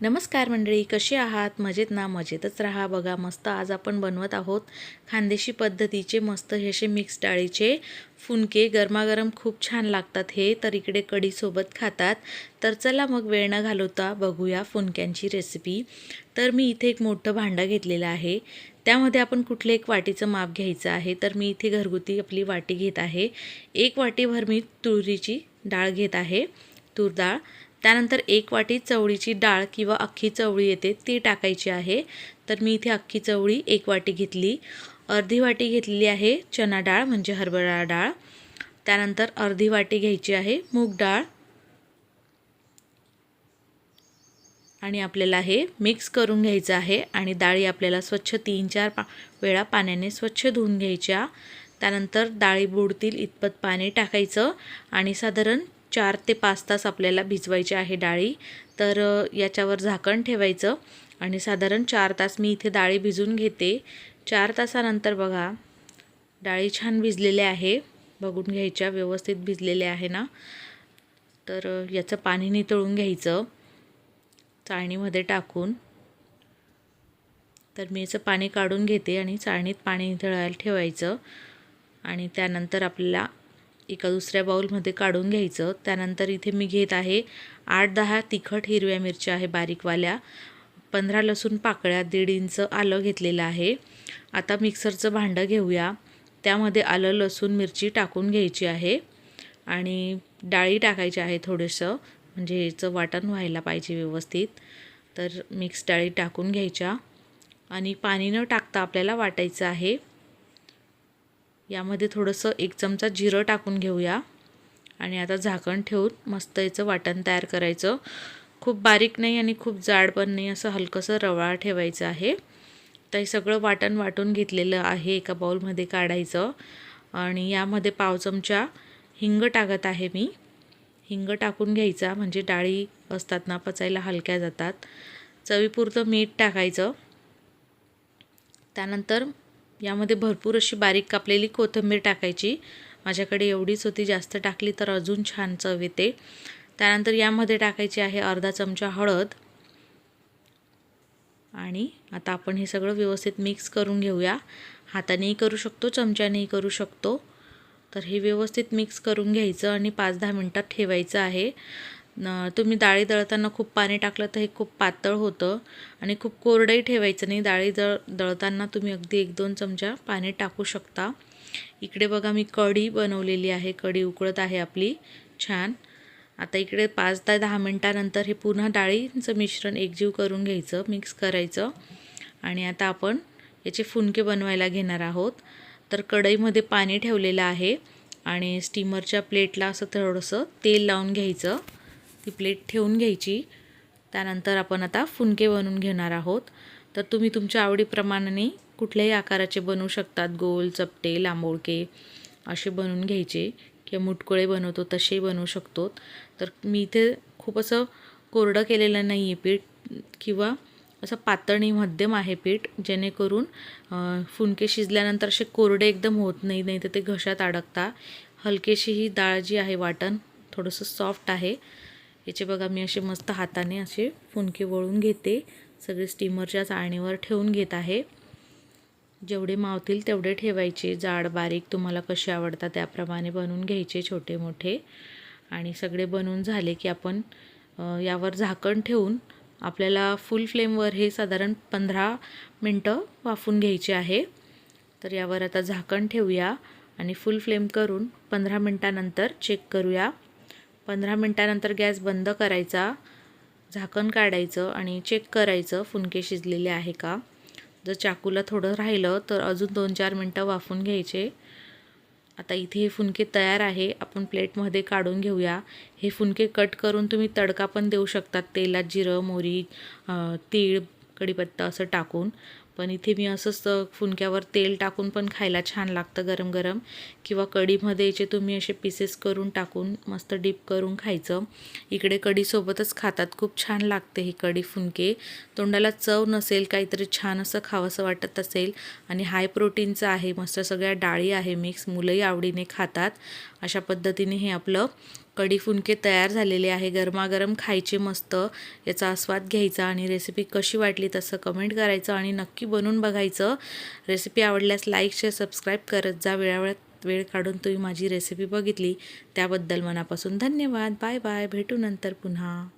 नमस्कार मंडळी कशी आहात? मजेत ना? मजेतच राहा. बघा मस्त आज आपण बनवत आहोत खानदेशी पद्धतीचे मस्त हे असे मिक्स डाळीचे फुनके. गरमागरम खूप छान लागतात हे तर इकडे कढीसोबत खातात. तर चला मग वेळ न घालवता बघूया फुनक्यांची रेसिपी तर मी इथे एक मोठं भांडं घेतलेलं आहे. त्यामध्ये आपण कुठले एक वाटीचं माप घ्यायचं आहे तर मी इथे घरगुती आपली वाटी घेत आहे. एक वाटीभर मी तुरीची डाळ घेत आहे तूर डाळ. त्यानंतर एक वाटी चवळीची डाळ किंवा अख्खी चवळी येते ती टाकायची आहे. तर मी इथे अख्खी चवळी एक वाटी घेतली. अर्धी वाटी घेतलेली आहे चना डाळ म्हणजे हरभरा डाळ. त्यानंतर अर्धी वाटी घ्यायची आहे मूग डाळ. आणि आपल्याला हे मिक्स करून घ्यायचं आहे आणि डाळी आपल्याला स्वच्छ तीन चार पा वेळा पाण्याने स्वच्छ धुवून घ्यायच्या. त्यानंतर डाळी बुडतील इतपत पाणी टाकायचं आणि साधारण चार ते पाच तास आपल्याला भिजवायची आहे डाळी. तर याच्यावर झाकण ठेवायचं आणि साधारण चार तास मी इथे डाळी भिजून घेते. चार तासानंतर बघा डाळी छान भिजलेल्या आहे. बघून घ्यायच्या व्यवस्थित भिजलेल्या आहे ना. तर याचं पाणी नितळून घ्यायचं. चाळणीमध्ये टाकून. तर मी याचं पाणी काढून घेते आणि चाळणीत पाणी नितळायला ठेवायचं. आणि त्यानंतर आपल्याला एका दुसऱ्या बाऊलमध्ये काढून घ्यायचं. त्यानंतर इथे मी घेत आहे आठ दहा तिखट हिरव्या मिरच्या आहे बारीकवाल्या. पंधरा लसूण पाकळ्या दीड इंच आलं घेतलेलं आहे. आता मिक्सरचं भांडं घेऊया. त्यामध्ये आलं लसूण मिरची टाकून घ्यायची आहे. आणि डाळी टाकायची आहे थोडंसं. म्हणजे याचं वाटण व्हायला पाहिजे व्यवस्थित. तर मिक्स डाळी टाकून घ्यायच्या. आणि पाणी न टाकता आपल्याला वाटायचं आहे. यामध्ये थोडंसं एक चमचा जिरं टाकून घेऊया. आणि आता झाकण ठेवून मस्त याचं वाटण तयार करायचं. खूप बारीक नाही आणि खूप जाड पण नाही असं हलकंसं रवाळ ठेवायचं आहे. तर हे सगळं वाटण वाटून घेतलेलं आहे एका बाऊलमध्ये काढायचं. आणि यामध्ये पाव चमचा हिंग टाकत आहे मी. हिंग टाकून घ्यायचा म्हणजे डाळी असतात ना पचायला हलक्या जातात. चवीपुरतं मीठ टाकायचं. त्यानंतर यामध्ये भरपूर अशी बारीक कापलेली कोथिंबीर टाकायची. माझ्याकडे एवढीच होती जास्त टाकली तर अजून छान चव येते. त्यानंतर यामध्ये टाकायची आहे अर्धा चमचा हळद. आणि आता आपण हे सगळं व्यवस्थित मिक्स करून घेऊया. हातानेही करू शकतो चमच्यानेही करू शकतो. तर हे व्यवस्थित मिक्स करून घ्यायचं आणि पाच दहा मिनटात ठेवायचं आहे. तुम्ही डाळी दळताना खूप पाणी टाकलं तर हे खूप पातळ होतं आणि खूप कोरडंही ठेवायचं नाही. डाळी दळ दळताना तुम्ही अगदी एक दोन चमचा पाणी टाकू शकता. इकडे बघा मी कढी बनवलेली आहे. कढी उकळत आहे आपली. छान. आता इकडे पाच ते दहा मिनटानंतर हे पुन्हा डाळींचं मिश्रण एकजीव करून घ्यायचं मिक्स करायचं. आणि आता आपण याचे फुनके बनवायला घेणार आहोत. तर कढईमध्ये पाणी ठेवलेलं आहे आणि स्टीमरच्या प्लेटला असं थोडंसं तेल लावून घ्यायचं. ती प्लेट ठेवून घ्यायची. त्यानंतर आपण आता फुनके बनवून घेणार आहोत. तर तुम्ही तुमच्या आवडीप्रमाणे कुठल्याही आकाराचे बनवू शकतात. गोल चपटे लांबोळके असे बनवून घ्यायचे किंवा मुटकुळे बनवतो तसेही बनवू शकतो. तर मी इथे खूप असं कोरडं केलेलं नाही आहे पीठ किंवा असं पातळी मध्यम आहे पीठ जेणेकरून फुनके शिजल्यानंतर असे कोरडे एकदम होत नाही नाही तर ते घशात अडकता. हलकेशी ही डाळ जी आहे वाटण थोडंसं सॉफ्ट आहे. याचे बघा मी असे मस्त हाताने असे फुनके वळून घेते. सगळे स्टीमरच्या चाळणीवर ठेवून घेत आहे. जेवढे मावतील तेवढे ठेवायचे. जाड बारीक तुम्हाला कसे आवडतात त्याप्रमाणे बनवून घ्यायचे छोटे मोठे. आणि सगळे बनवून झाले की आपण यावर झाकण ठेवून आपल्याला फुल फ्लेमवर हे साधारण पंधरा मिनटं वाफून घ्यायचे आहे. तर यावर आता झाकण ठेवूया आणि फुल फ्लेम करून पंधरा मिनटानंतर चेक करूया. पंधरा मिनटानंतर गॅस बंद करायचा झाकण काढायचं आणि चेक करायचं फुनके शिजलेले आहे का. जर चाकूला थोडं राहिलं तर अजून दोन चार मिनटं वाफून घ्यायचे. आता इथे हे फुनके तयार आहे. आपण प्लेटमध्ये काढून घेऊया. हे फुनके कट करून तुम्ही तडका पण देऊ शकतात. तेलात जिरं मोरी तीळ कढीपत्ता असं टाकून. पण इथे मी असंच फुनक्यावर तेल टाकून पण खायला छान लागतं गरम गरम किंवा कढीमध्ये याचे तुम्ही असे पीसेस करून टाकून मस्त डीप करून खायचं. इकडे कढीसोबतच खातात. खूप छान लागते ही कढी फुनके. तोंडाला चव नसेल काहीतरी छान असं खावंसं वाटत असेल आणि हाय प्रोटीनचं आहे. मस्त सगळ्या डाळी आहे मिक्स मुलंही आवडीने खातात. अशा पद्धतीने हे आपलं कढी फुनके तयार झालेले आहे. गरमागरम खायचे मस्त. याचा आस्वाद घ्यायचा आणि रेसिपी कशी वाटली तसं कमेंट करायचं आणि नक्की बनवून बघायचं. रेसिपी आवडल्यास लाईक शेअर सबस्क्राईब करत जा. वेळावेळात वेळ काढून तुम्ही माझी रेसिपी बघितली. त्याबद्दल मनापासून धन्यवाद. बाय बाय भेटू नंतर पुन्हा.